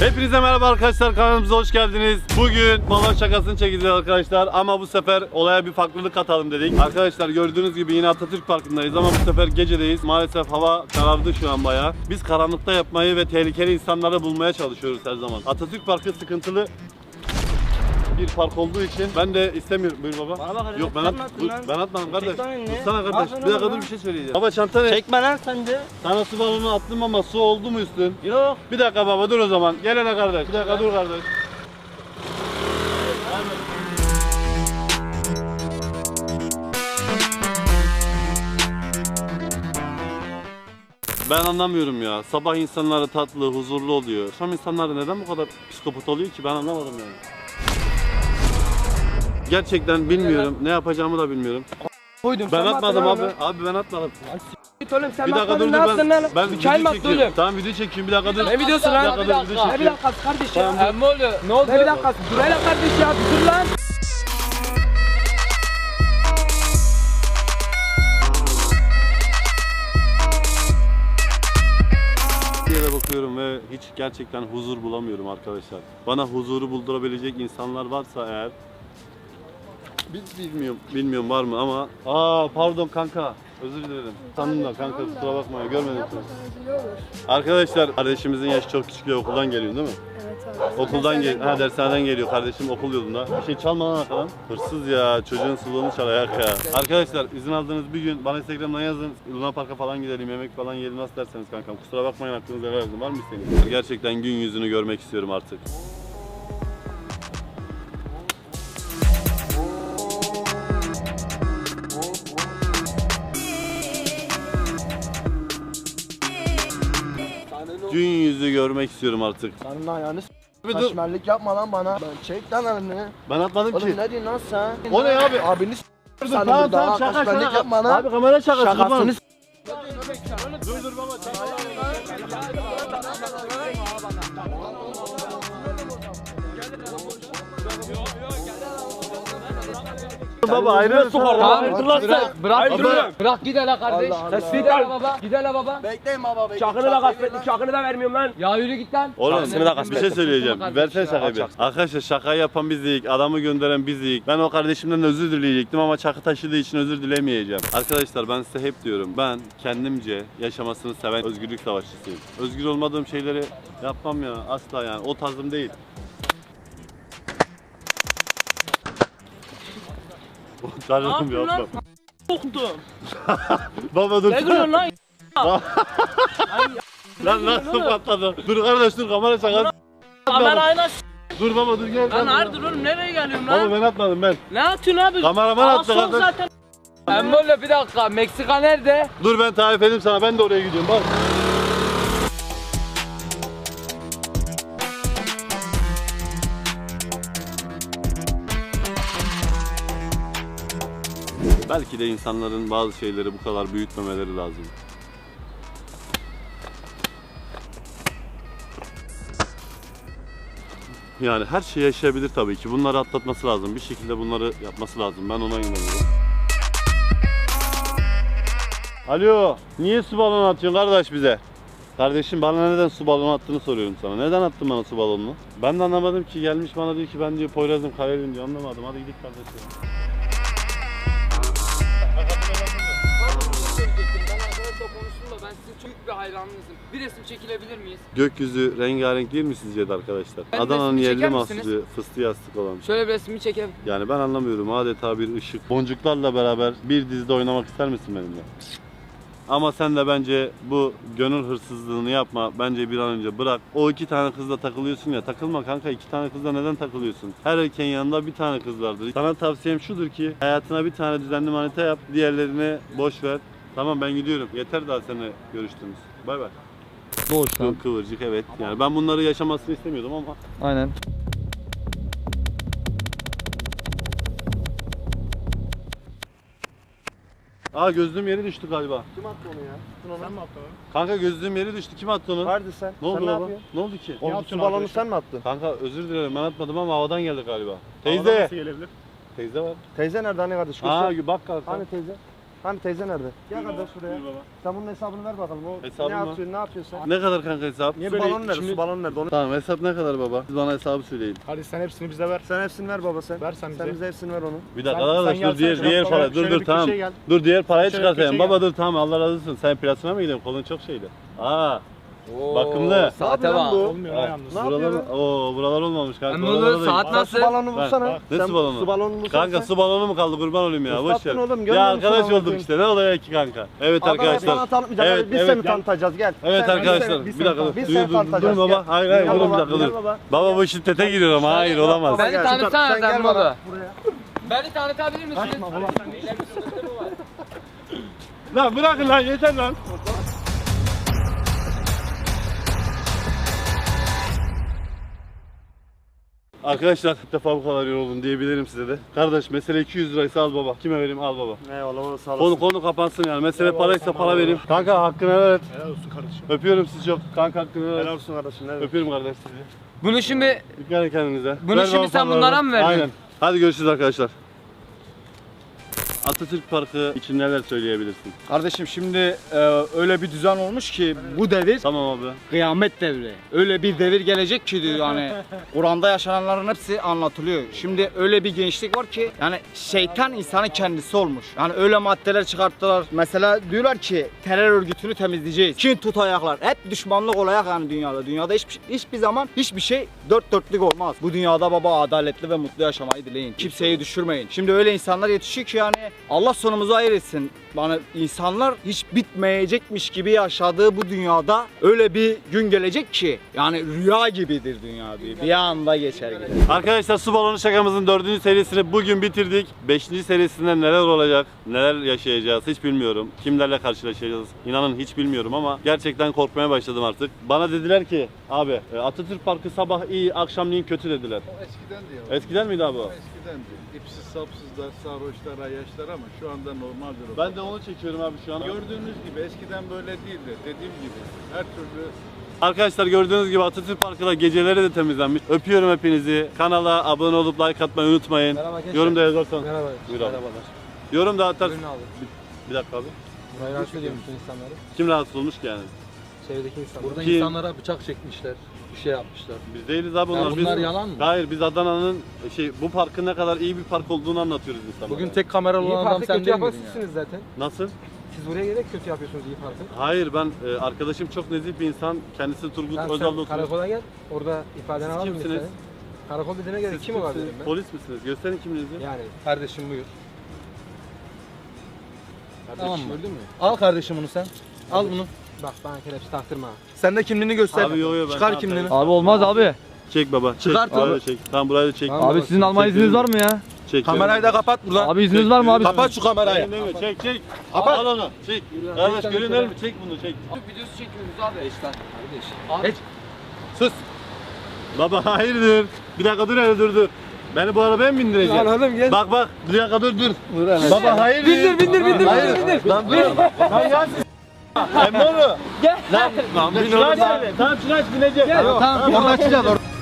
Hepinize merhaba arkadaşlar kanalımıza hoş geldiniz. Bugün balon şakasını çekeceğiz arkadaşlar ama bu sefer olaya bir farklılık katalım dedik. Arkadaşlar gördüğünüz gibi yine Atatürk Parkı'ndayız ama bu sefer gecedeyiz. Maalesef hava karardı şu an bayağı. Biz karanlıkta yapmayı ve tehlikeli insanları bulmaya çalışıyoruz her zaman. Atatürk Parkı sıkıntılı bir park olduğu için ben de istemiyorum. Buyur baba. Bana bak, Yok ben, sen at, attın lan? ben atmadım kardeş. Çek lan elini. Dursana kardeş. Aferin Bir dakika oğlum. dur bir şey söyleyeceğim. Baba çanta ne? Çekme lan sen de. Sana su balonu attım ama su oldu mu üstün? Yok. Bir dakika baba dur o zaman. Gel hele kardeş. Bir dakika dur kardeş. Ben anlamıyorum ya. Sabah insanları tatlı, huzurlu oluyor. Akşam insanları neden bu kadar psikopat oluyor ki ben anlamadım yani. Gerçekten bilmiyorum. Ne yapacağımı da bilmiyorum. Koydum. Ben atmadım abi. Abi ben atmadım. Git oğlum sen Bir dakika dur ne dur ben. lan? Ben çay video çekiyorum. oğlum? Tamam video çekeyim bir dakika dur. Ne videosu lan? Bir dakika. Ne bir dakika kardeş ya? Tamam. Emmi oluyor. Ne oldu? Ne bir dakika? Dur hele kardeş ya. Dur lan. Bakıyorum ve hiç gerçekten huzur bulamıyorum arkadaşlar. Bana huzuru buldurabilecek insanlar varsa eğer Bil- bilmiyorum bilmiyorum var mı ama aa pardon kanka özür dilerim. Sandım da kanka kusura bakma ya, görmedim seni. Arkadaşlar kardeşimizin yaşı çok küçük ve okuldan geliyor değil mi? Evet abi. Okuldan gel ha dershaneden geliyor kardeşim okul yolunda. Bir şey çalma lan arkadan. Hırsız ya çocuğun suluğunu çal ayak ya. Arkadaşlar izin aldığınız bir gün bana Instagram'dan yazın. Luna Park'a falan gidelim yemek falan yiyelim nasıl derseniz kankam. Kusura bakmayın aklınıza. Var mı isteğiniz? Gerçekten gün yüzünü görmek istiyorum artık. Gün yüzü görmek istiyorum artık. Senin ayağını s*** Bir dur. Kaşmerlik yapma lan bana. Ben çek lan elini. Ben atmadım ki. Oğlum ne diyorsun lan sen? O ne abi? Abini s*** Dur, sen tamam, burada. tamam, şaka, Kaşmerlik şaka. yapma lan. Abi kamera şakası. Şakasını s*** Dur dur baba Baba ayrı Tamam, Dur lan sen. Bırak Baba. bırak. Bırak git hele kardeş. Sen Allah Allah. git hele baba. Git hele baba. Bekleyin baba bekleyin. Çakını da kastettim. Çakını da vermiyorum lan. Ya yürü git lan. Oğlum Çakını da bir kastettim. şey söyleyeceğim. Versene şakayı bir. Arkadaşlar şakayı yapan bizik, adamı gönderen bizik. Ben o kardeşimden özür dileyecektim ama çakı taşıdığı için özür dilemeyeceğim. Arkadaşlar ben size hep diyorum. Ben kendimce yaşamasını seven özgürlük savaşçısıyım. Özgür olmadığım şeyleri yapmam ya asla yani. O tarzım değil. Kardeşim yapıyorsun lan? yapma. Soktum. Baba dur. Ne gülüyorsun lan? Lan nasıl patladı? Dur kardeş dur kamera şakası. Kamerayla s*** Dur baba dur gel. lan hayırdır oğlum nereye geliyorum Baba lan? ben atmadım ben. Ne atıyorsun abi? Kameraman attı kardeş. zaten. Emmi oluyor bir dakika. Meksika nerede? Dur ben tarif edeyim sana ben de oraya gidiyorum bak. Belki de insanların bazı şeyleri bu kadar büyütmemeleri lazım. Yani her şey yaşayabilir tabii ki. Bunları atlatması lazım. Bir şekilde bunları yapması lazım. Ben ona inanıyorum. Alo, niye su balonu atıyorsun kardeş bize? Kardeşim bana neden su balonu attığını soruyorum sana. Neden attın bana su balonunu? Ben de anlamadım ki gelmiş bana diyor ki ben diyor Poyraz'ım Karelim diyor anlamadım. Hadi gidelim kardeşim. Hayranınızım. Bir resim çekilebilir miyiz? Gökyüzü rengarenk değil mi sizce de arkadaşlar? Ben Adana'nın yerli çeker mahsulü misiniz? fıstığı yastık olan. Şöyle bir resmi çekelim. Yani ben anlamıyorum adeta bir ışık. Boncuklarla beraber bir dizide oynamak ister misin benimle? Ama sen de bence bu gönül hırsızlığını yapma. Bence bir an önce bırak. O iki tane kızla takılıyorsun ya. Takılma kanka. iki tane kızla neden takılıyorsun? Her erkeğin yanında bir tane kız vardır. Sana tavsiyem şudur ki hayatına bir tane düzenli manita yap. Diğerlerini boş ver. Tamam ben gidiyorum. Yeter daha seninle görüştüğümüz. Bay bay. Boş Kıv- Kıvırcık evet. Yani ben bunları yaşamasını istemiyordum ama Aynen. Aa gözlüğüm yere düştü galiba. Kim attı onu ya? Sen mi attın onu? Kanka gözlüğüm yere düştü. Kim attı onu? Nerede sen? Ne oldu sen baba? ne yapıyorsun? Ne oldu ki? O su balonu sen mi attın? Kanka özür dilerim ben atmadım ama havadan geldi galiba. Teyze. gelebilir? Teyze var. Teyze nerede hani kardeş? Aa Göster. bak kanka. Hani teyze? Hani teyze nerede? Gel Buyur kardeş baba, buraya. buyur baba. Sen bunun hesabını ver bakalım. O Hesabı ne mı? yapıyorsun? Ne yapıyorsun sen? Ne kadar kanka hesap? Niye su balonu nerede? Su balonu nerede? Onu... Tamam hesap ne kadar baba? Siz bana hesabı söyleyin. Hadi sen hepsini bize ver. Sen hepsini ver baba sen. Ver sen bize. Sen bize hepsini ver onu. Bir dakika Sen- arkadaş sen dur diğer diğer para dur şöyle dur bir tamam. köşeye gel. Dur diğer parayı Şöyle çıkartayım. köşeye Baba dur tamam Allah razı olsun. Sen plasına mı gidiyorsun? Kolun çok şeydi. Aa. Oo, Bakımlı. Saate bak. Olmuyor Ha, yalnız. Ne buralar, yapıyor? Oo, buralar olmamış kanka. Emre Oralara da- saat Sen nasıl? su balonu Ver, bulsana. bak. Ne Sen su balonu? Su balonu bulsana Kanka sen. su balonu mu kaldı kurban olayım ya boş ver. Islattın oğlum, Ya musun arkadaş amına olduk koyayım? işte ne oluyor ki kanka. Evet Adamı arkadaşlar. sana tanıtmayacağız. Evet, biz evet. seni tanıtacağız gel. Evet Sen- arkadaşlar biz bir seni- dakika. Biz Dur seni dur dur tanıtacağız. baba. gel. Hayır hayır Gel oğlum bir baba, dakika gel dur. baba. Baba bu şiddete giriyor ama hayır olamaz. Beni Gel, tanıtsana sen gel sen bana. Buraya. Beni tanıtabilir misiniz? Lan bırakın lan yeter lan. Arkadaşlar ilk defa bu kadar yoruldum diyebilirim size de. Kardeş mesele 200 liraysa al baba. Kime vereyim al baba. Eyvallah baba sağ Konu olasın. konu kapansın yani. Mesele paraysa para vereyim. Kanka hakkını helal et. Helal olsun kardeşim. Öpüyorum sizi çok. Kanka hakkını helal Helal et. olsun kardeşim. demek. Öpüyorum kardeş sizi. Bunu şimdi Dikkat edin kendinize. Bunu Ver şimdi sen bunlara mı verdin? Aynen. Hadi görüşürüz arkadaşlar. Atatürk Parkı için neler söyleyebilirsin? Kardeşim şimdi e, öyle bir düzen olmuş ki bu devir Tamam abi. kıyamet devri. Öyle bir devir gelecek ki diyor yani Kur'an'da yaşananların hepsi anlatılıyor. Şimdi öyle bir gençlik var ki yani şeytan insanın kendisi olmuş. Yani öyle maddeler çıkarttılar. Mesela diyorlar ki terör örgütünü temizleyeceğiz. Kin tut ayaklar. Hep düşmanlık olacak yani dünyada. Dünyada hiçbir, hiçbir zaman hiçbir şey dört dörtlük olmaz. Bu dünyada baba adaletli ve mutlu yaşamayı dileyin. Kimseyi düşürmeyin. Şimdi öyle insanlar yetişiyor ki yani Allah sonumuzu hayır etsin. Yani insanlar hiç bitmeyecekmiş gibi yaşadığı bu dünyada öyle bir gün gelecek ki yani rüya gibidir dünya diyor. Bir anda geçer gider. Arkadaşlar su balonu şakamızın dördüncü serisini bugün bitirdik. Beşinci serisinde neler olacak, neler yaşayacağız hiç bilmiyorum. Kimlerle karşılaşacağız inanın hiç bilmiyorum ama gerçekten korkmaya başladım artık. Bana dediler ki abi e, Atatürk Parkı sabah iyi akşamleyin kötü dediler. Eskiden diyor. Eskiden miydi abi o? Eskiden diyor. İpsiz sapsızlar, sarhoşlar, ayyaşlar ama şu anda normaldir o. Ben de onu çekiyorum abi şu an. Gördüğünüz gibi eskiden böyle değildi. Dediğim gibi her türlü Arkadaşlar gördüğünüz gibi Atatürk Parkı'da geceleri de temizlenmiş. Öpüyorum hepinizi. Kanala abone olup like atmayı unutmayın. Merhaba gençler. Yorum da yazarsan. Merhaba. Buyur abi. Merhabalar. Yorum da atar. Abi. Bir dakika abi. Burayı rahatsız ediyor musun insanları? Kim rahatsız olmuş ki yani? Çevredeki insanlar. Burada Kim? insanlara bıçak çekmişler, bir şey yapmışlar. Biz değiliz abi Ya onlar. bunlar biz... yalan mı? Hayır biz Adana'nın şey bu parkın ne kadar iyi bir park olduğunu anlatıyoruz insanlara. Bugün tek kameralı İyi olan adam sen kötü değil yapan miydin ya? sizsiniz zaten. Nasıl? Siz buraya gerek kötü yapıyorsunuz iyi parkı. Hayır ben e, arkadaşım çok nezih bir insan. Kendisi Turgut Tamam, Özal'da sen oturuyor. karakola gel. Orada ifadeni Siz alalım kimsiniz? lütfen. Karakol dediğine göre Siz kim olabilir kimsiniz? ben? Polis misiniz? Gösterin kimliğinizi. Yani Kardeşim buyur. Tamam mı? gördün mü? Al kardeşim bunu sen. Al bunu. Bak bana kelepçe taktırma. Sen de kimliğini göster. Abi yo yo ben Çıkar kimliğini. Abi olmaz abi. Çek baba. Çek. Çıkart Abi onu. çek. Tamam burayı da çek. Tamam. Abi sizin alma izniniz var mı ya? Çek. Kamerayı da kapat buradan. Abi izniniz var mı abi? Kapat şu kamerayı. Çek, çek çek. Al onu. Çek. Kardeş görünür mü? Çek bunu çek. videosu çekiyoruz abi. Geç. Sus. Baba hayırdır? Bir dakika dur hele dur dur. Beni bu arabaya mı bindireceksin? Anladım gel. Bak bak bir dakika dur dur. Baba hayırdır? Bindir bindir bindir. Hayır. bindir. Lan dur. Lan ya. Emmoğlu. Gel. Lan. Lan bin Tamam şuna binecek. Tamam orada açacağız orada.